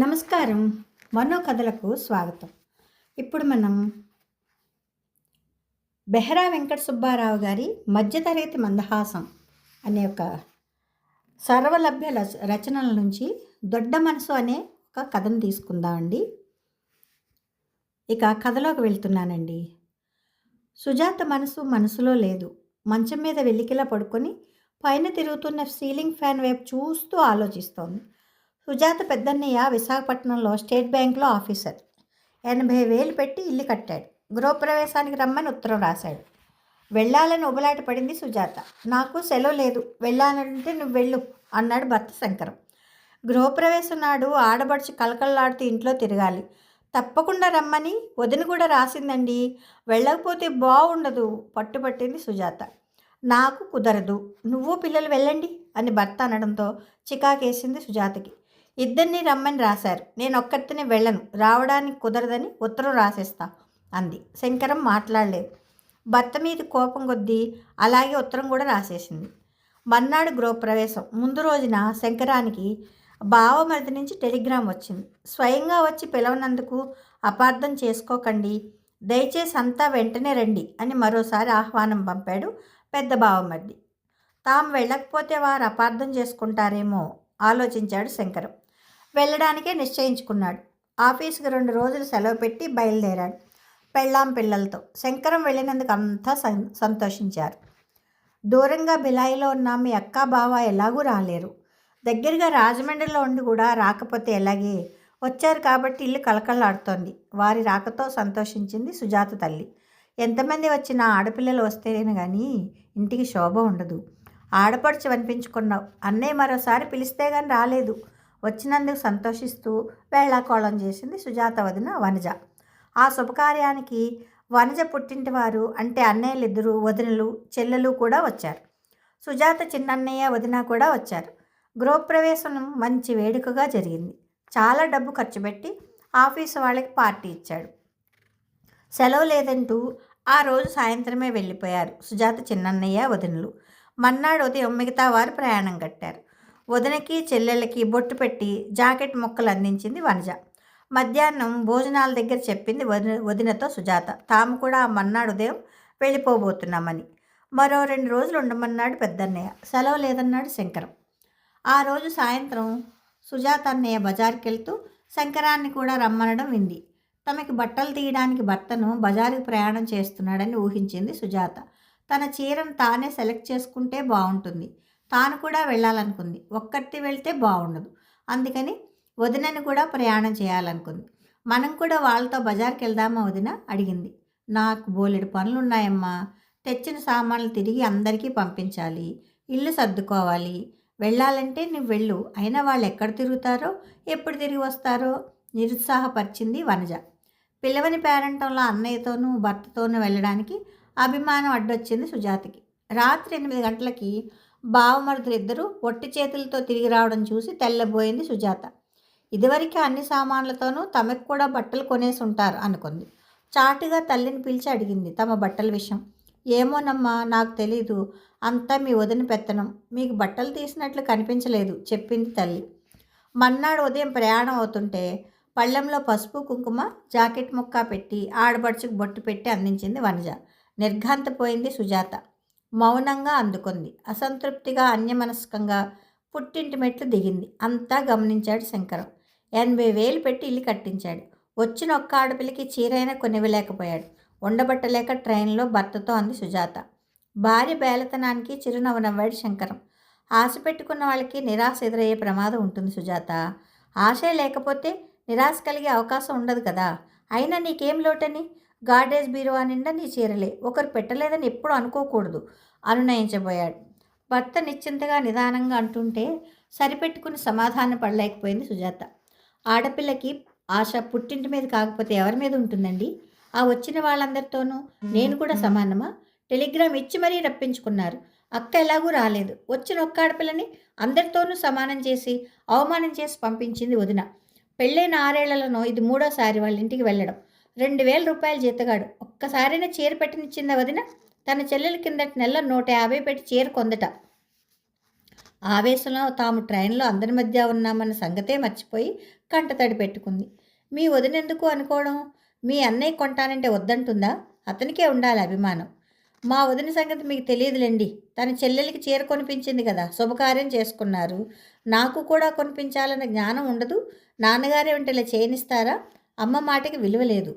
నమస్కారం. మనో కథలకు స్వాగతం. ఇప్పుడు మనం బెహరా వెంకట సుబ్బారావు గారి మధ్యతరగతి మందహాసం అనే ఒక సర్వలభ్య రచ- రచనల నుంచి దొడ్డ మనసు అనే ఒక కథను తీసుకుందామండి ఇక కథలోకి వెళ్తున్నానండి. సుజాత మనసు మనసులో లేదు. మంచం మీద వెలికిలా పడుకొని పైన తిరుగుతున్న సీలింగ్ ఫ్యాన్ వైపు చూస్తూ ఆలోచిస్తోంది. సుజాత పెద్దన్నయ్య విశాఖపట్నంలో స్టేట్ బ్యాంక్లో ఆఫీసర్. ఎనభై వేలు పెట్టి ఇల్లు కట్టాడు. గృహప్రవేశానికి రమ్మని ఉత్తరం రాశాడు. వెళ్ళాలని ఉబలాట పడింది సుజాత. నాకు సెలవు లేదు. వెళ్ళాలంటే నువ్వు వెళ్ళు అన్నాడు భర్త శంకరం. గృహప్రవేశం నాడు ఆడబడిచి కలకల్లాడుతూ ఇంట్లో తిరగాలి. తప్పకుండా రమ్మని వదిన కూడా రాసిందండి. వెళ్ళకపోతే బాగుండదు పట్టుపట్టింది సుజాత. నాకు కుదరదు. నువ్వు పిల్లలు వెళ్ళండి అని భర్త అనడంతో చికాకేసింది సుజాతకి. ఇద్దరిని రమ్మని రాశారు. నేను ఒక్కరితోనే వెళ్ళను. రావడానికి కుదరదని ఉత్తరం రాసేస్తా అంది. శంకరం మాట్లాడలేదు. భర్త మీద కోపం కొద్దీ అలాగే ఉత్తరం కూడా రాసేసింది. మర్నాడు గృహప్రవేశం. ముందు రోజున శంకరానికి బావమరిది నుంచి టెలిగ్రామ్ వచ్చింది. స్వయంగా వచ్చి పిలవనందుకు అపార్థం చేసుకోకండి. దయచేసి అంతా వెంటనే రండి అని మరోసారి ఆహ్వానం పంపాడు పెద్ద బావమరిది. తాము వెళ్ళకపోతే వారు అపార్థం చేసుకుంటారేమో ఆలోచించాడు శంకరం. వెళ్ళడానికే నిశ్చయించుకున్నాడు. ఆఫీస్కి రెండు రోజులు సెలవు పెట్టి బయలుదేరాడు. పెళ్ళాం పిల్లలతో. శంకరం వెళ్ళినందుకు అంతా సంతోషించారు. దూరంగా బిలాయిలో ఉన్న మీ అక్క బావ ఎలాగూ రాలేరు. దగ్గరగా రాజమండ్రిలో ఉండి కూడా రాకపోతే ఎలాగే? వచ్చారు కాబట్టి ఇల్లు కలకలాడుతోంది వారి రాకతో సంతోషించింది సుజాత తల్లి. ఎంతమంది వచ్చినా ఆడపిల్లలు వస్తేనే కానీ ఇంటికి శోభ ఉండదు. ఆడపడుచు అనిపించుకున్నావు. అన్నయ్య మరోసారి పిలిస్తే కానీ రాలేదు. వచ్చినందుకు సంతోషిస్తూ వేళాకోళం చేసింది సుజాత వదిన వనజ. ఆ శుభకార్యానికి వనజ పుట్టింటి వారు అంటే అన్నయ్యలిద్దరూ వదినలు చెల్లెలు కూడా వచ్చారు. సుజాత చిన్నన్నయ్య వదిన కూడా వచ్చారు. గృహప్రవేశం మంచి వేడుకగా జరిగింది. చాలా డబ్బు ఖర్చు పెట్టి ఆఫీసు వాళ్ళకి పార్టీ ఇచ్చాడు. సెలవు లేదంటూ ఆ రోజు సాయంత్రమే వెళ్ళిపోయారు సుజాత చిన్నన్నయ్య వదినలు. మన్నాడు ఉదయం మిగతా వారు ప్రయాణం కట్టారు. వదినకి చెల్లెళ్ళకి బొట్టు పెట్టి జాకెట్ ముక్కలు అందించింది వనజ. మధ్యాహ్నం భోజనాల దగ్గర చెప్పింది వదిన వదినతో సుజాత. తాము కూడా ఆ మన్నాడు ఉదయం వెళ్ళిపోబోతున్నామని. మరో రెండు రోజులు ఉండమన్నాడు పెద్దన్నయ్య. సెలవు లేదన్నాడు శంకరం. ఆ రోజు సాయంత్రం సుజాత అన్నయ్య బజార్కి వెళ్తూ శంకరాన్ని కూడా రమ్మనడం వింది. తమకి బట్టలు తీయడానికి భర్తను బజారుకి ప్రయాణం చేస్తున్నాడని ఊహించింది సుజాత. తన చీరను తానే సెలెక్ట్ చేసుకుంటే బాగుంటుంది. తాను కూడా వెళ్ళాలనుకుంది. ఒక్కటి వెళ్తే బాగుండదు. అందుకని వదినని కూడా ప్రయాణం చేయాలనుకుంది. మనం కూడా వాళ్ళతో బజార్కి వెళ్దామా వదిన? అడిగింది. నాకు బోలెడు పనులు ఉన్నాయమ్మా తెచ్చిన సామాన్లు తిరిగి అందరికీ పంపించాలి. ఇల్లు సర్దుకోవాలి. వెళ్ళాలంటే నువ్వు వెళ్ళు. అయినా వాళ్ళు ఎక్కడ తిరుగుతారో ఎప్పుడు తిరిగి వస్తారో నిరుత్సాహపరిచింది వనజ. పిల్లవని పేరంటంలో అన్నయ్యతోనూ భర్తతోనూ వెళ్ళడానికి అభిమానం అడ్డొచ్చింది సుజాతకి. రాత్రి ఎనిమిది గంటలకి బావమరుదులు ఇద్దరూ ఒట్టి చేతులతో తిరిగి రావడం చూసి తెల్లబోయింది సుజాత. ఇదివరకే అన్ని సామాన్లతోనూ తమకు కూడా బట్టలు కొనేసి ఉంటారు అనుకుంది. చాటుగా తల్లిని పిలిచి అడిగింది తమ బట్టల విషయం. ఏమోనమ్మా నాకు తెలీదు. అంతా మీ వదిన పెత్తనం. మీకు బట్టలు తీసినట్లు కనిపించలేదు చెప్పింది తల్లి. మన్నాడు ఉదయం ప్రయాణం అవుతుంటే పళ్ళెంలో పసుపు కుంకుమ జాకెట్ ముక్క పెట్టి ఆడబడుచుకు బొట్టు పెట్టి అందించింది వనజ. నిర్ఘాంతపోయింది సుజాత. మౌనంగా అందుకుంది. అసంతృప్తిగా అన్యమనస్కంగా పుట్టింటి మెట్లు దిగింది. అంతా గమనించాడు శంకరం. ఎనభై వేలు పెట్టి ఇల్లు కట్టించాడు. వచ్చిన ఒక్క ఆడపిల్లకి చీరైనా కొనివ్వలేకపోయాడు. ఉండబట్టలేక ట్రైన్లో భర్తతో అంది సుజాత. భార్య బేలతనానికి చిరునవ్వు నవ్వాడు శంకరం. ఆశ పెట్టుకున్న వాళ్ళకి నిరాశ ఎదురయ్యే ప్రమాదం ఉంటుంది సుజాత. ఆశ లేకపోతే నిరాశ కలిగే అవకాశం ఉండదు కదా. అయినా నీకేం లోటని? గార్డేజ్ బీరువా నిండా నీ చీరలే. ఒకరు పెట్టలేదని ఎప్పుడు అనుకోకూడదు అనునయించబోయాడు. భర్త నిశ్చింతగా నిదానంగా అంటుంటే సరిపెట్టుకుని సమాధానం పడలేకపోయింది సుజాత. ఆడపిల్లకి ఆశ పుట్టింటి మీద కాకపోతే ఎవరి మీద ఉంటుందండి? ఆ వచ్చిన వాళ్ళందరితోనూ నేను కూడా సమానమా? టెలిగ్రామ్ ఇచ్చి మరీ రప్పించుకున్నారు. అక్క ఎలాగూ రాలేదు. వచ్చిన ఒక్క ఆడపిల్లని అందరితోనూ సమానం చేసి అవమానం చేసి పంపించింది వదిన. పెళ్ళైన ఆరేళ్ళలో ఇది మూడోసారి వాళ్ళ ఇంటికి వెళ్ళడం. రెండు వేల రూపాయలు జీతగాడు. ఒక్కసారైనా చీర పెట్టినిచ్చిందా వదిన? తన చెల్లెల కిందటి నెల నూట యాభై పెట్టి చీర కొందట. ఆవేశంలో తాము ట్రైన్లో అందరి మధ్య ఉన్నామన్న సంగతే మర్చిపోయి కంటతడి పెట్టుకుంది. మీ వదినెందుకు అనుకోవడం? మీ అన్నయ్య కొంటానంటే వద్దంటుందా? అతనికే ఉండాలి అభిమానం. మా వదిన సంగతి మీకు తెలియదులేండి. తన చెల్లెలికి చీర కొనిపించింది కదా శుభకార్యం చేసుకున్నారు. నాకు కూడా కొనిపించాలన్న జ్ఞానం ఉండదు. నాన్నగారే వెంట ఇలా చేయనిస్తారా? అమ్మ మాటకి విలువ లేదు.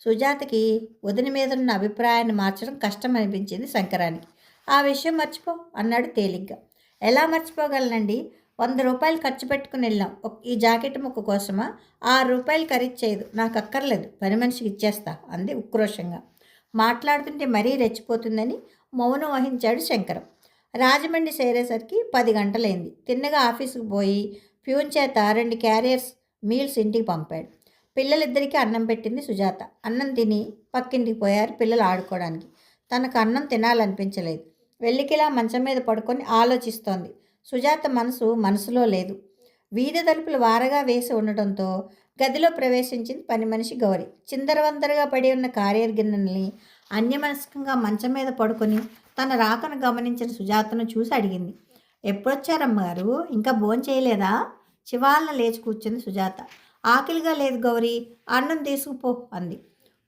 సుజాతకి వదిన మీద ఉన్న అభిప్రాయాన్ని మార్చడం కష్టం అనిపించింది శంకరానికి. ఆ విషయం మర్చిపో అన్నాడు తేలిగ్గా. ఎలా మర్చిపోగలనండి? వంద రూపాయలు ఖర్చు పెట్టుకుని వెళ్ళాం. ఒక- ఈ జాకెట్ ముక్క కోసమా? ఆరు రూపాయలు ఖరీదు చేయదు. నాకు అక్కర్లేదు. పని మనిషికి ఇచ్చేస్తా అంది ఉక్రోషంగా. మాట్లాడుతుంటే మరీ రెచ్చిపోతుందని మౌనం వహించాడు శంకరం. రాజమండ్రి చేరేసరికి పది గంటలైంది. తిన్నగా ఆఫీసుకు పోయి ప్యూన్ చేత రెండు క్యారియర్స్ మీల్స్ ఇంటికి పంపాడు. పిల్లలిద్దరికీ అన్నం పెట్టింది సుజాత. అన్నం తిని పక్కింటికి పోయారు పిల్లలు ఆడుకోవడానికి. తనకు అన్నం తినాలనిపించలేదు. వెళ్ళికిలా మంచం మీద పడుకొని ఆలోచిస్తోంది. సుజాత మనసు మనసులో లేదు. వీధి తలుపులు వారగా వేసి ఉండటంతో గదిలో ప్రవేశించింది పని మనిషి గౌరి. చిందరవందరగా పడి ఉన్న కారియర్ గిన్నెల్ని అన్యమనస్కంగా మంచం మీద పడుకొని తన రాకను గమనించిన సుజాతను చూసి అడిగింది. ఎప్పుడొచ్చారమ్మగారు ఇంకా భోంచేయలేదా? చేయలేదా లేచి కూర్చుంది సుజాత. ఆకలిగా లేదు గౌరీ అన్నం తీసుకుపో అంది.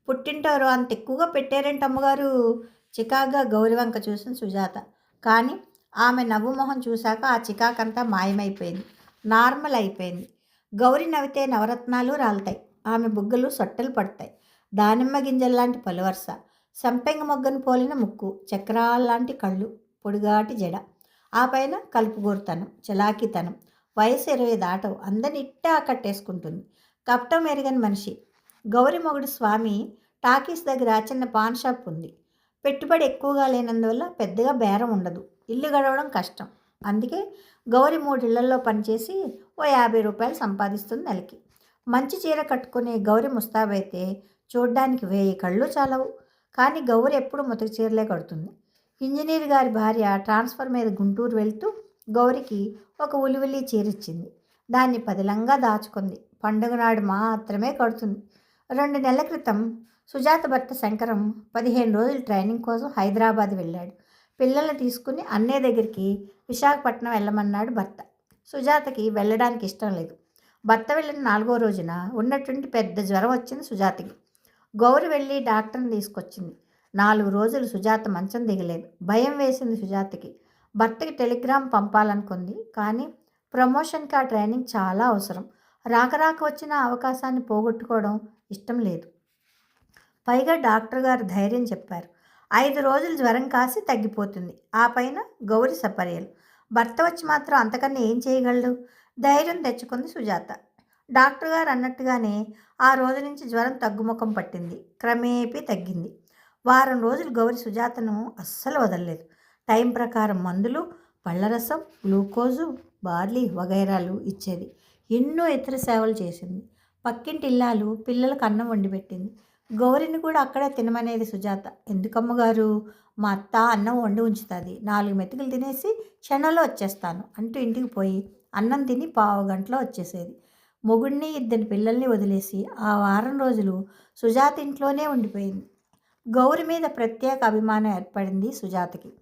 పుట్టింటారు అంత ఎక్కువగా పెట్టారంటే అమ్మగారు? చికాగ్గా గౌరి వంక చూసిన సుజాత. కానీ ఆమె నవ్వు మొహం చూశాక ఆ చికాకంతా మాయమైపోయింది. నార్మల్ అయిపోయింది. గౌరి నవ్వితే నవరత్నాలు రాలుతాయి. ఆమె బుగ్గలు సొట్టలు పడతాయి. దానిమ్మ గింజల్లాంటి పలువరస. సంపెంగ మొగ్గను పోలిన ముక్కు చక్రాల్లాంటి కళ్ళు పొడిగాటి జడ. ఆ పైన కలుపుగోరుతనం చలాకీతనం. వయసు ఇరవై దాటవు. అందరిని కట్టేసుకుంటుంది. ఆకట్టేసుకుంటుంది కపటం ఎరగని మనిషి. గౌరి మొగుడు స్వామి టాకీస్ దగ్గర చిన్న పాన్ షాప్ ఉంది. పెట్టుబడి ఎక్కువగా లేనందువల్ల పెద్దగా బేరం ఉండదు. ఇల్లు గడవడం కష్టం. అందుకే గౌరి మూడిళ్ళలో పనిచేసి ఓ యాభై రూపాయలు సంపాదిస్తుంది నెలకి. మంచి చీర కట్టుకునే గౌరి ముస్తాబైతే చూడ్డానికి వేయి కళ్ళు చాలవు. కానీ గౌరి ఎప్పుడు ముతక చీరలే కడుతుంది. ఇంజనీర్ గారి భార్య ట్రాన్స్ఫర్ మీద గుంటూరు వెళ్తూ గౌరికి ఒక ఉలివిలి చీరిచ్చింది. దాన్ని పదిలంగా దాచుకుంది. పండుగ నాడు మాత్రమే కడుతుంది. రెండు నెలల క్రితం సుజాత భర్త శంకరం పదిహేను రోజులు ట్రైనింగ్ కోసం హైదరాబాద్ వెళ్ళాడు. పిల్లల్ని తీసుకుని అన్నయ్య దగ్గరికి విశాఖపట్నం వెళ్ళమన్నాడు భర్త. సుజాతకి వెళ్ళడానికి ఇష్టం లేదు. భర్త వెళ్ళిన నాలుగో రోజున ఉన్నటువంటి పెద్ద జ్వరం వచ్చింది సుజాతకి. గౌరి వెళ్ళి డాక్టర్ని తీసుకొచ్చింది. నాలుగు రోజులు సుజాత మంచం దిగలేదు. భయం వేసింది సుజాతకి. భర్తకి టెలిగ్రామ్ పంపాలనుకుంది. కానీ ప్రమోషన్కి ఆ ట్రైనింగ్ చాలా అవసరం. రాక రాక వచ్చిన అవకాశాన్ని పోగొట్టుకోవడం ఇష్టం లేదు. పైగా డాక్టర్ గారు ధైర్యం చెప్పారు. ఐదు రోజులు జ్వరం కాసి తగ్గిపోతుంది. ఆ పైన గౌరి సపర్యలు. భర్త వచ్చి మాత్రం అంతకన్నా ఏం చేయగలడు? ధైర్యం తెచ్చుకుంది సుజాత. డాక్టర్ గారు అన్నట్టుగానే ఆ రోజు నుంచి జ్వరం తగ్గుముఖం పట్టింది. క్రమేపీ తగ్గింది. వారం రోజులు గౌరి సుజాతను అస్సలు వదలలేదు. టైం ప్రకారం మందులు పళ్ళరసం గ్లూకోజు బార్లీ వగైరాలు ఇచ్చేది. ఎన్నో ఇతర సేవలు చేసింది. పక్కింటి ఇల్లాలు పిల్లలకు అన్నం వండి పెట్టింది. గౌరిని కూడా అక్కడే తినమనేది సుజాత. ఎందుకమ్మగారు మా అత్త అన్నం వండి ఉంచుతుంది. నాలుగు మెతుకులు తినేసి క్షణంలో వచ్చేస్తాను అంటూ ఇంటికి పోయి అన్నం తిని పావు గంటలో వచ్చేసేది. మొగుడిని ఇద్దరు పిల్లల్ని వదిలేసి ఆ వారం రోజులు సుజాత ఇంట్లోనే ఉండిపోయింది. గౌరి మీద ప్రత్యేక అభిమానం ఏర్పడింది సుజాతకి.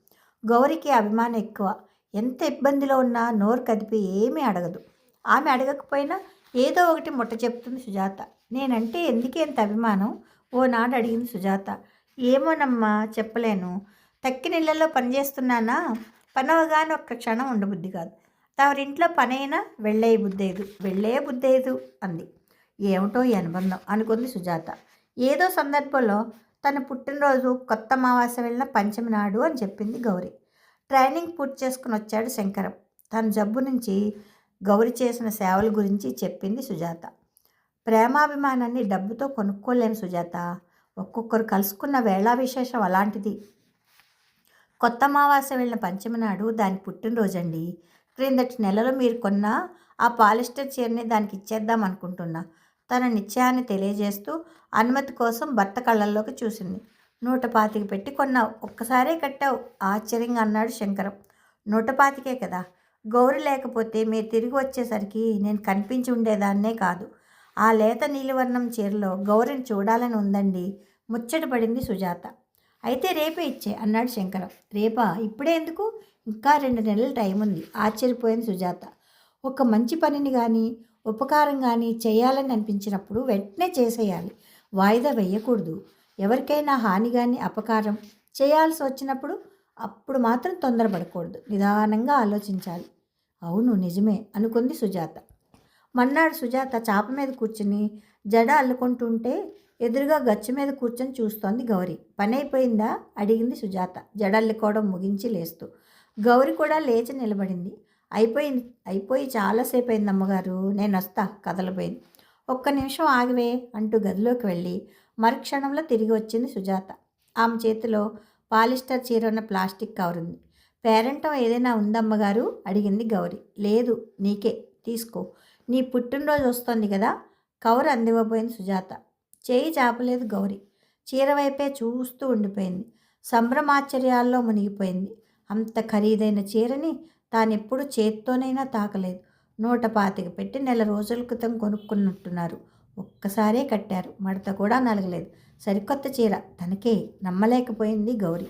గౌరికి అభిమానం ఎక్కువ. ఎంత ఇబ్బందిలో ఉన్నా నోరు కదిపి ఏమీ అడగదు. ఆమె అడగకపోయినా ఏదో ఒకటి ముట్ట చెప్తుంది సుజాత. నేనంటే ఎందుకే ఇంత అభిమానం? ఓనాడు అడిగింది సుజాత. ఏమోనమ్మా చెప్పలేను. తక్కిన ఇళ్ళలో పనిచేస్తున్నానా పనవగానే ఒక్క క్షణం ఉండబుద్ధి కాదు. తవరింట్లో పనైనా వెళ్ళే బుద్ధేదు. వెళ్ళే బుద్ధేదు అంది. ఏమిటో ఈ అనుబంధం అనుకుంది సుజాత. ఏదో సందర్భంలో తన పుట్టినరోజు కొత్త అమావాస వెళ్ళిన పంచమి నాడు అని చెప్పింది గౌరి. ట్రైనింగ్ పూర్తి చేసుకుని వచ్చాడు శంకరం. తన జబ్బు నుంచి గౌరి చేసిన సేవల గురించి చెప్పింది సుజాత. ప్రేమాభిమానాన్ని డబ్బుతో కొనుక్కోలేను సుజాత ఒక్కొక్కరు కలుసుకున్న వేళా విశేషం అలాంటిది. కొత్త అమావాస్య వెళ్ళిన పంచమి నాడు దాని పుట్టినరోజండి. క్రిందటి నెలలో మీరు కొన్న ఆ పాలిస్టర్ చీరని దానికి ఇచ్చేద్దాం అనుకుంటున్నా. తన నిశ్చయాన్ని తెలియజేస్తూ అనుమతి కోసం భర్త కళ్ళల్లోకి చూసింది. నూట పాతికి పెట్టి కొన్నావు. ఒక్కసారే కట్టావు. ఆశ్చర్యంగా అన్నాడు శంకరం. నూట పాతికే కదా. గౌరి లేకపోతే మీరు తిరిగి వచ్చేసరికి నేను కనిపించి ఉండేదాన్నే కాదు. ఆ లేత నీలివర్ణం చీరలో గౌరిని చూడాలని ఉందండి. ముచ్చట పడింది సుజాత. అయితే రేపే ఇచ్చే అన్నాడు శంకరం. రేపా? ఇప్పుడే ఎందుకు? ఇంకా రెండు నెలల టైం ఉంది ఆశ్చర్యపోయింది సుజాత. ఒక మంచి పనిని కానీ ఉపకారం కానీ చేయాలని అనిపించినప్పుడు వెంటనే చేసేయాలి. వాయిదా వేయకూడదు. ఎవరికైనా హాని కానీ అపకారం చేయాల్సి వచ్చినప్పుడు అప్పుడు మాత్రం తొందరపడకూడదు. నిదానంగా ఆలోచించాలి. అవును నిజమే అనుకుంది సుజాత. మన్నాడు సుజాత చాప మీద కూర్చుని జడ అల్లుకుంటుంటే ఎదురుగా గచ్చు మీద కూర్చొని చూస్తోంది గౌరి. పని అయిపోయిందా అడిగింది సుజాత. జడ అల్లుకోవడం ముగించి లేస్తూ. గౌరి కూడా లేచి నిలబడింది. అయిపోయింది అయిపోయి చాలాసేపు అయింది అమ్మగారు. నేను వస్తా కదలపోయింది ఒక్క నిమిషం ఆగివే అంటూ గదిలోకి వెళ్ళి మరుక్షణంలో తిరిగి వచ్చింది సుజాత. ఆమె చేతిలో పాలిస్టర్ చీర ఉన్న ప్లాస్టిక్ కవర్ ఉంది. పేరెంటం ఏదైనా ఉందమ్మగారు? అడిగింది గౌరి. లేదు నీకే. తీసుకో. నీ పుట్టినరోజు వస్తోంది కదా కవర్ అందివ్వబోయింది సుజాత. చేయి చాపలేదు గౌరి. చీర వైపే చూస్తూ ఉండిపోయింది. సంభ్రమాశ్చర్యాల్లో మునిగిపోయింది. అంత ఖరీదైన చీరని తానెప్పుడు చేత్తోనైనా తాకలేదు. నూట పాతిక పెట్టి నెల రోజుల క్రితం కొనుక్కున్నట్టున్నారు. ఒక్కసారే కట్టారు. మడత కూడా నలగలేదు. సరికొత్త చీర. తనకే నమ్మలేకపోయింది గౌరి.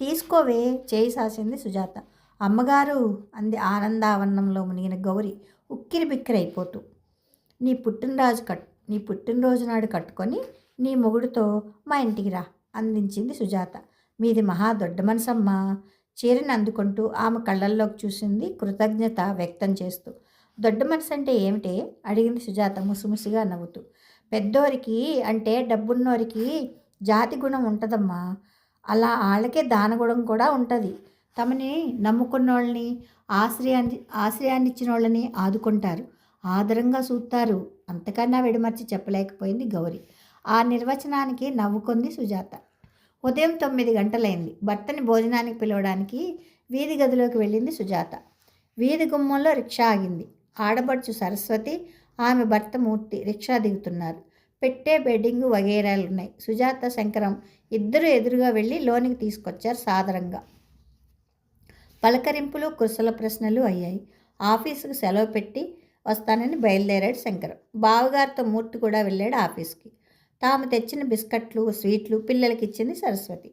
తీసుకోవే చేయి సాసింది సుజాత. అమ్మగారు అంది ఆనందావరణంలో మునిగిన గౌరి ఉక్కిరి బిక్కిరైపోతూ నీ పుట్టినరోజు కట్ నీ పుట్టినరోజు నాడు కట్టుకొని నీ మొగుడుతో మా ఇంటికి రా అందించింది సుజాత. మీది మహా దొడ్డ మనసమ్మా చీరను అందుకుంటూ ఆమె కళ్ళల్లోకి చూసింది కృతజ్ఞత వ్యక్తం చేస్తూ. దొడ్డ మనసు అంటే ఏమిటి? అడిగింది సుజాత ముసిముసిగా నవ్వుతూ. పెద్దోరికి అంటే డబ్బున్నోరికి జాతి గుణం ఉంటుందమ్మా. అలా వాళ్ళకే దానగుణం కూడా ఉంటుంది. తమని నమ్ముకున్నోళ్ళని ఆశ్రయాన్ని ఆశ్రయాన్ని ఇచ్చిన వాళ్ళని ఆదుకుంటారు. ఆదరంగా చూస్తారు అంతకన్నా విడమర్చి చెప్పలేకపోయింది గౌరి. ఆ నిర్వచనానికి నవ్వుకుంది సుజాత. ఉదయం తొమ్మిది గంటలైంది. భర్తని భోజనానికి పిలవడానికి వీధి గదిలోకి వెళ్ళింది సుజాత. వీధి గుమ్మంలో రిక్షా ఆగింది. ఆడబడుచు సరస్వతి ఆమె భర్త మూర్తి రిక్షా దిగుతున్నారు. పెట్టే బెడ్డింగ్ వగేరాలు ఉన్నాయి సుజాత శంకరం ఇద్దరు ఎదురుగా వెళ్ళి లోనికి తీసుకొచ్చారు సాదరంగా పలకరింపులు కుశల ప్రశ్నలు అయ్యాయి. ఆఫీసుకు సెలవు పెట్టి వస్తానని బయలుదేరాడు శంకరం. బావగారితో మూర్తి కూడా వెళ్ళాడు ఆఫీస్కి. తాము తెచ్చిన బిస్కట్లు స్వీట్లు పిల్లలకి ఇచ్చింది సరస్వతి.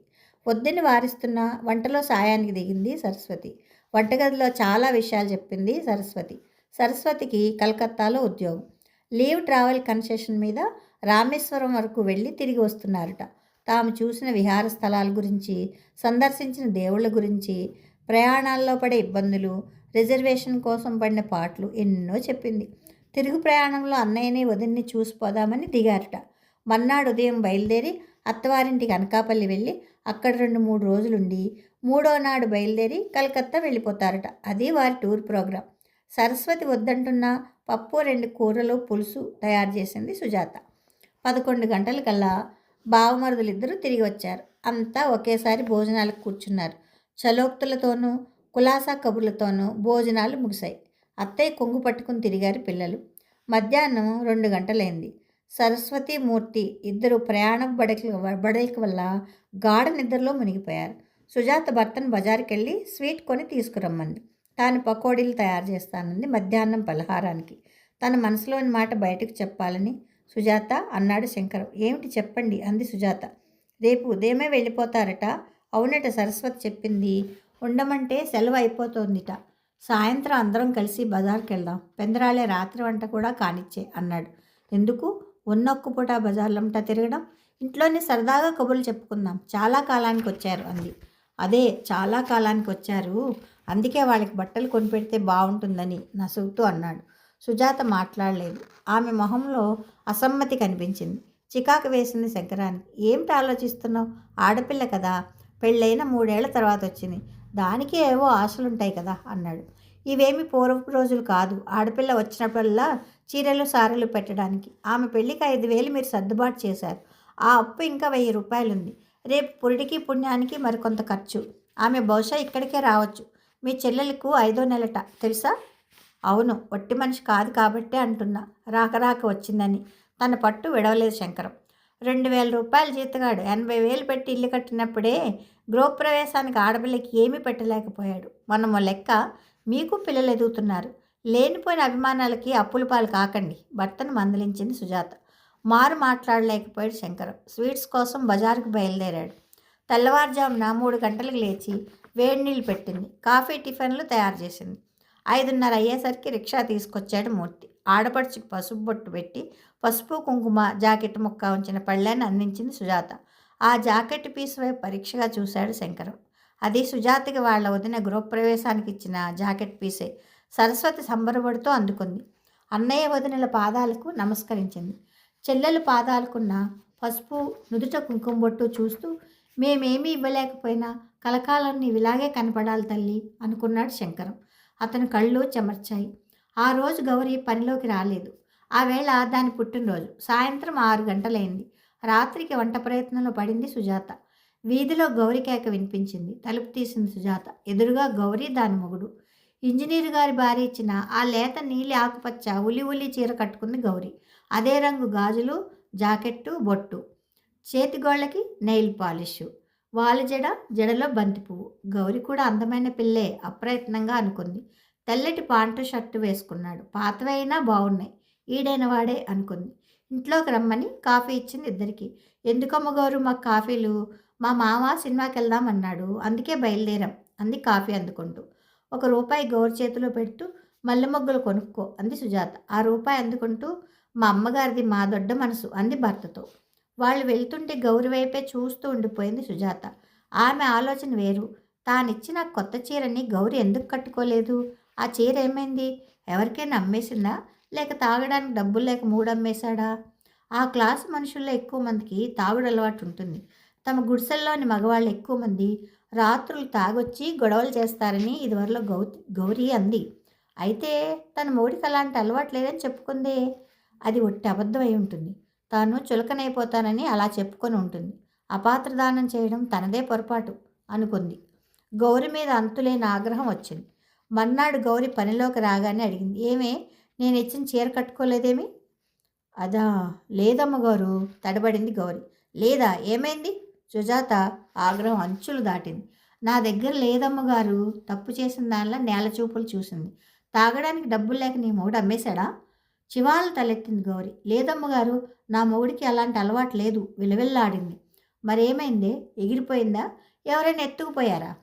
పొద్దున్న వారిస్తున్న వంటలో సాయానికి దిగింది సరస్వతి. వంటగదిలో చాలా విషయాలు చెప్పింది సరస్వతి. సరస్వతికి కలకత్తాలో ఉద్యోగం. లీవ్ ట్రావెల్ కన్సెషన్ మీద రామేశ్వరం వరకు వెళ్ళి తిరిగి వస్తున్నారట. తాము చూసిన విహార స్థలాల గురించి సందర్శించిన దేవుళ్ళ గురించి ప్రయాణాల్లో పడే ఇబ్బందులు రిజర్వేషన్ కోసం పడిన పాటలు ఎన్నో చెప్పింది. తిరుగు ప్రయాణంలో అన్నయ్యని వదిన్ని చూసిపోదామని దిగారట. మన్నాడు ఉదయం బయలుదేరి అత్తవారింటికి అనకాపల్లి వెళ్ళి అక్కడ రెండు మూడు రోజులుండి మూడో నాడు బయలుదేరి కలకత్తా వెళ్ళిపోతారట. అది వారి టూర్ ప్రోగ్రాం. సరస్వతి వద్దంటున్న పప్పు రెండు కూరలు పులుసు తయారు చేసింది సుజాత. పదకొండు గంటలకల్లా బావమరుదులిద్దరూ తిరిగి వచ్చారు. అంతా ఒకేసారి భోజనాలకు కూర్చున్నారు. చలోక్తులతోనూ కులాసా కబుర్లతోనూ భోజనాలు ముగిశాయి. అత్తయ్య కొంగు పట్టుకుని తిరిగారు పిల్లలు. మధ్యాహ్నం రెండు గంటలైంది. సరస్వతి మూర్తి ఇద్దరు ప్రయాణం బడకి బడలిక వల్ల గాఢ నిద్రలో మునిగిపోయారు. సుజాత భర్తను బజార్కి వెళ్ళి స్వీట్ కొని తీసుకురమ్మంది. తాను పకోడీలు తయారు చేస్తానంది మధ్యాహ్నం పలహారానికి. తన మనసులోని మాట బయటకు చెప్పాలని సుజాత అన్నాడు శంకర్. ఏమిటి చెప్పండి? అంది సుజాత. రేపు ఉదయమే వెళ్ళిపోతారట. అవునట సరస్వతి చెప్పింది. ఉండమంటే సెలవు అయిపోతోందిట. సాయంత్రం అందరం కలిసి బజార్కి వెళ్దాం పెందరాలే రాత్రి వంట కూడా కానిచ్చే అన్నాడు. ఎందుకు? ఉన్నొక్క పూట బజార్లంటా తిరగడం ఇంట్లోనే సరదాగా కబుర్లు చెప్పుకుందాం. చాలా కాలానికి వచ్చారు అంది. అదే చాలా కాలానికి వచ్చారు అందుకే వాళ్ళకి బట్టలు కొనిపెడితే బాగుంటుందని నసుగుతూ అన్నాడు. సుజాత మాట్లాడలేదు. ఆమె మొహంలో అసమ్మతి కనిపించింది. చికాకు వేసింది శంకరానికి. ఏమిటి ఆలోచిస్తున్నావు? ఆడపిల్ల కదా. పెళ్ళైన మూడేళ్ళ తర్వాత వచ్చింది దానికి ఏవో ఆశలుంటాయి కదా అన్నాడు. ఇవేమి పూర్వపు రోజులు కాదు. ఆడపిల్ల వచ్చినప్పుడల్లా చీరలు సారలు పెట్టడానికి. ఆమె పెళ్ళికి ఐదు వేలు మీరు సర్దుబాటు చేశారు. ఆ అప్పు ఇంకా వెయ్యి రూపాయలు ఉంది రేపు పురిడికి పుణ్యానికి మరికొంత ఖర్చు. ఆమె బహుశా ఇక్కడికే రావచ్చు. మీ చెల్లెలకు ఐదో నెలట. తెలుసా? అవును ఒట్టి మనిషి కాదు కాబట్టే అంటున్నా. రాక రాక వచ్చిందని. తన పట్టు విడవలేదు శంకరం. రెండు వేల రూపాయలు జీతగాడు. ఎనభై వేలు పెట్టి ఇల్లు కట్టినప్పుడే గృహప్రవేశానికి ఆడపిల్లకి ఏమీ పెట్టలేకపోయాడు. మనము లెక్క మీకు పిల్లలు ఎదుగుతున్నారు. లేనిపోయిన అభిమానాలకి అప్పుల పాలు కాకండి. భర్తను మందలించింది సుజాత. మారు మాట్లాడలేకపోయాడు శంకరం. స్వీట్స్ కోసం బజారుకు బయలుదేరాడు. తెల్లవారుజామున మూడు గంటలకు లేచి వేడి నీళ్ళు పెట్టింది. కాఫీ టిఫిన్లు తయారు చేసింది. ఐదున్నర అయ్యేసరికి రిక్షా తీసుకొచ్చాడు మూర్తి. ఆడపడుచుకి పసుపు బొట్టు పెట్టి పసుపు కుంకుమ జాకెట్ ముక్క ఉంచిన పళ్ళాన్ని అందించింది సుజాత. ఆ జాకెట్ పీస్ వైపు పరీక్షగా చూశాడు శంకరం. అది సుజాతకి వాళ్ళ వదిన గృహప్రవేశానికి ఇచ్చిన జాకెట్ పీసే. సరస్వతి సంబరపడుతూ అందుకుంది. అన్నయ్య వదినల పాదాలకు నమస్కరించింది. చెల్లెలు పాదాలకున్న పసుపు నుదుట కుంకుమ బొట్టు చూస్తూ మేమేమీ ఇవ్వలేకపోయినా కలకాలం ఇలాగే కనపడాలి తల్లి అనుకున్నాడు శంకరం. అతని కళ్ళు చెమర్చాయి. ఆ రోజు గౌరీ పనిలోకి రాలేదు. ఆ వేళ దాని పుట్టినరోజు. సాయంత్రం ఆరు గంటలైంది. రాత్రికి వంట ప్రయత్నంలో పడింది సుజాత. వీధిలో గౌరీ కేక వినిపించింది. తలుపు తీసింది సుజాత. ఎదురుగా గౌరీ దాని మొగుడు. ఇంజనీర్ గారి భార్య ఇచ్చిన ఆ లేత నీలి ఆకుపచ్చ ఉలి ఉలి చీర కట్టుకుంది గౌరీ. అదే రంగు గాజులు జాకెట్టు బొట్టు. చేతిగోళ్ళకి నెయిల్ పాలిష్. వాళ్ళ జడ జడలో బంతి పువ్వు. గౌరి కూడా అందమైన పిల్లే అప్రయత్నంగా అనుకుంది. తెల్లటి పాంటు షర్టు వేసుకున్నాడు. పాతవైనా బాగున్నాయి ఈడైన వాడే అనుకుంది. ఇంట్లోకి రమ్మని కాఫీ ఇచ్చింది ఇద్దరికి. ఎందుకమ్మ గౌరు మాకు కాఫీలు? మా మామ సినిమాకి వెళ్దామన్నాడు అందుకే బయలుదేరాం. అంది కాఫీ అందుకుంటూ. ఒక రూపాయి గౌరు చేతిలో పెడుతూ మల్లె మొగ్గలు కొనుక్కో అంది సుజాత. ఆ రూపాయి అందుకుంటూ మా అమ్మగారిది మా దొడ్డ మనసు అంది భర్తతో. వాళ్ళు వెళ్తుంటే గౌరి వైపే చూస్తూ ఉండిపోయింది సుజాత. ఆమె ఆలోచన వేరు. తానిచ్చిన కొత్త చీరని గౌరి ఎందుకు కట్టుకోలేదు? ఆ చీర ఏమైంది? ఎవరికైనా అమ్మేసిందా? లేక తాగడానికి డబ్బులు లేక మూడు అమ్మేశాడా? ఆ క్లాస్ మనుషుల్లో ఎక్కువ మందికి తాగుడు అలవాటు ఉంటుంది. తమ గుడిసెల్లోని మగవాళ్ళు ఎక్కువ మంది రాత్రులు తాగొచ్చి గొడవలు చేస్తారని ఇదివరలో గౌ గౌరీ అంది. అయితే తన మోడికి అలాంటి అలవాటు లేదని చెప్పుకుందే అది ఒట్టి అబద్ధం అయి ఉంటుంది. తాను చులకనైపోతానని అలా చెప్పుకొని ఉంటుంది. అపాత్రదానం చేయడం తనదే పొరపాటు అనుకుంది. గౌరి మీద అంతులేని ఆగ్రహం వచ్చింది. మన్నాడు గౌరి పనిలోకి రాగానే అడిగింది. ఏమే నేను ఇచ్చిన చీర కట్టుకోలేదేమి? అదా లేదమ్మ గారు తడబడింది గౌరి. లేదా ఏమైంది? సుజాత ఆగ్రహం అంచులు దాటింది. నా దగ్గర లేదమ్మగారు తప్పు చేసిన దానిలో నేల చూపులు చూసింది. తాగడానికి డబ్బులు లేక నీ మొగుడు అమ్మేశాడా? చివాలు తలెత్తింది గౌరి. లేదమ్మగారు నా మొగుడికి అలాంటి అలవాటు లేదు విలవిల్లాడింది. మరేమైంది? ఎగిరిపోయిందా? ఎవరైనా ఎత్తుకుపోయారా?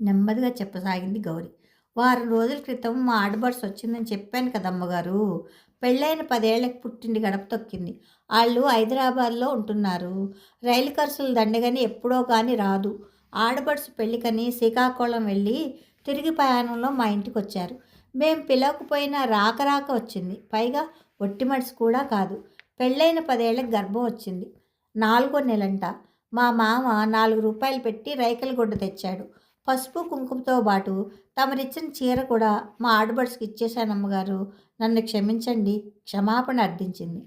నెమ్మదిగా చెప్పసాగింది గౌరి. వారం రోజుల క్రితం మా ఆడబడ్స్ వచ్చిందని చెప్పాను కదమ్మగారు పెళ్ళైన పదేళ్ళకు పుట్టింది గడప తొక్కింది. వాళ్ళు హైదరాబాద్లో ఉంటున్నారు. రైలు ఖర్చులు దండగని ఎప్పుడో కానీ రాదు. ఆడబడ్స్ పెళ్ళికని శ్రీకాకుళం వెళ్ళి తిరిగి ప్రయాణంలో మా ఇంటికి వచ్చారు మేము పిలవకపోయినా రాక రాక వచ్చింది. పైగా ఒట్టి మడిసి కూడా కాదు. పెళ్ళైన పదేళ్ళకి గర్భం వచ్చింది. నాలుగో నెలంట. మా మామ నాలుగు రూపాయలు పెట్టి రైకల గుడ్డ తెచ్చాడు. పసుపు కుంకుమతో పాటు తమరిచ్చిన చీర కూడా మా ఆడబడుసుకి ఇచ్చేశాను అమ్మగారు నన్ను క్షమించండి. క్షమాపణ అర్థించింది.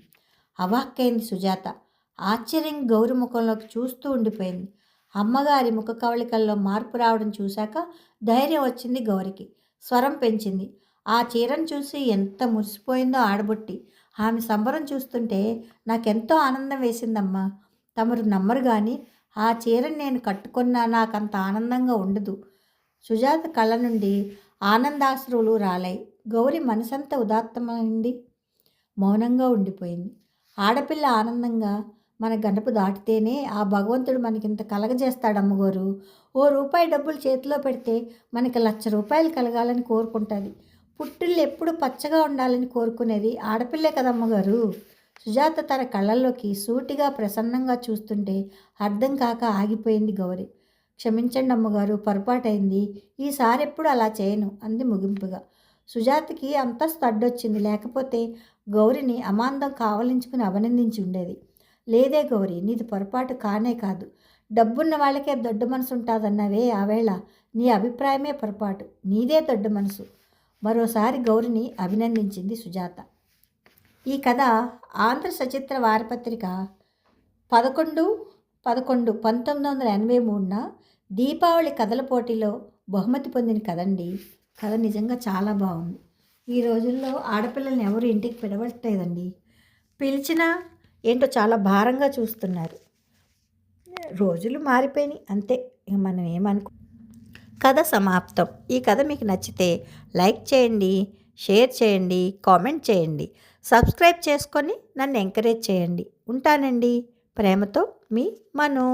అవాక్కైంది సుజాత? ఆశ్చర్యం గౌరి ముఖంలోకి చూస్తూ ఉండిపోయింది. అమ్మగారి ముఖ కవళికల్లో మార్పు రావడం చూశాక ధైర్యం వచ్చింది గౌరికి. స్వరం పెంచింది. ఆ చీరను చూసి ఎంత మురిసిపోయిందో ఆడబుట్టి. ఆమె సంబరం చూస్తుంటే నాకెంతో ఆనందం వేసిందమ్మా. తమరు నమ్మరు కానీ ఆ చీరను నేను కట్టుకున్నా నాకంత ఆనందంగా ఉండదు. సుజాత కళ్ళ నుండి ఆనందాశ్రువులు రాలాయి. గౌరి మనసంతా ఉదాత్తమైంది. మౌనంగా ఉండిపోయింది. ఆడపిల్ల ఆనందంగా మన గడప దాటితేనే ఆ భగవంతుడు మనకింత కలగజేస్తాడు అమ్మగారు. ఓ రూపాయి డబ్బులు చేతిలో పెడితే మనకి లక్ష రూపాయలు కలగాలని కోరుకుంటుంది. పుట్టిల్లు ఎప్పుడు పచ్చగా ఉండాలని కోరుకునేది ఆడపిల్లే కదమ్మగారు సుజాత తన కళ్ళల్లోకి సూటిగా ప్రసన్నంగా చూస్తుంటే అర్థం కాక ఆగిపోయింది గౌరి. క్షమించండి అమ్మగారు పొరపాటైంది. ఈసారి ఎప్పుడు అలా చేయను అంది ముగింపుగా. సుజాతకి అంతస్తు అడ్డొచ్చింది. లేకపోతే గౌరిని అమాందం కావలించుకుని అభినందించి ఉండేది. లేదే గౌరి నీది పొరపాటు కానే కాదు. డబ్బున్న వాళ్ళకే దొడ్డు మనసు ఉంటుందన్నవే ఆవేళ నీ అభిప్రాయమే పొరపాటు. నీదే దొడ్డు మనసు. మరోసారి గౌరిని అభినందించింది సుజాత. ఈ కథ ఆంధ్ర సచిత్ర వారపత్రిక పదకొండు పదకొండు పంతొమ్మిది వందల ఎనభై మూడున దీపావళి కథల పోటీలో బహుమతి పొందిన కథండి. కథ నిజంగా చాలా బాగుంది. ఈ రోజుల్లో ఆడపిల్లల్ని ఎవరు ఇంటికి పిలవట్లేదండి. పిలిచినా ఏంటో చాలా భారంగా చూస్తున్నారు. రోజులు మారిపోయినాయి అంతే. ఇక మనం ఏమనుకో? కథ సమాప్తం. ఈ కథ మీకు నచ్చితే లైక్ చేయండి షేర్ చేయండి కామెంట్ చేయండి. సబ్స్క్రైబ్ చేసుకొని నన్ను ఎంకరేజ్ చేయండి. ఉంటానండి. ప్రేమతో మీ మను.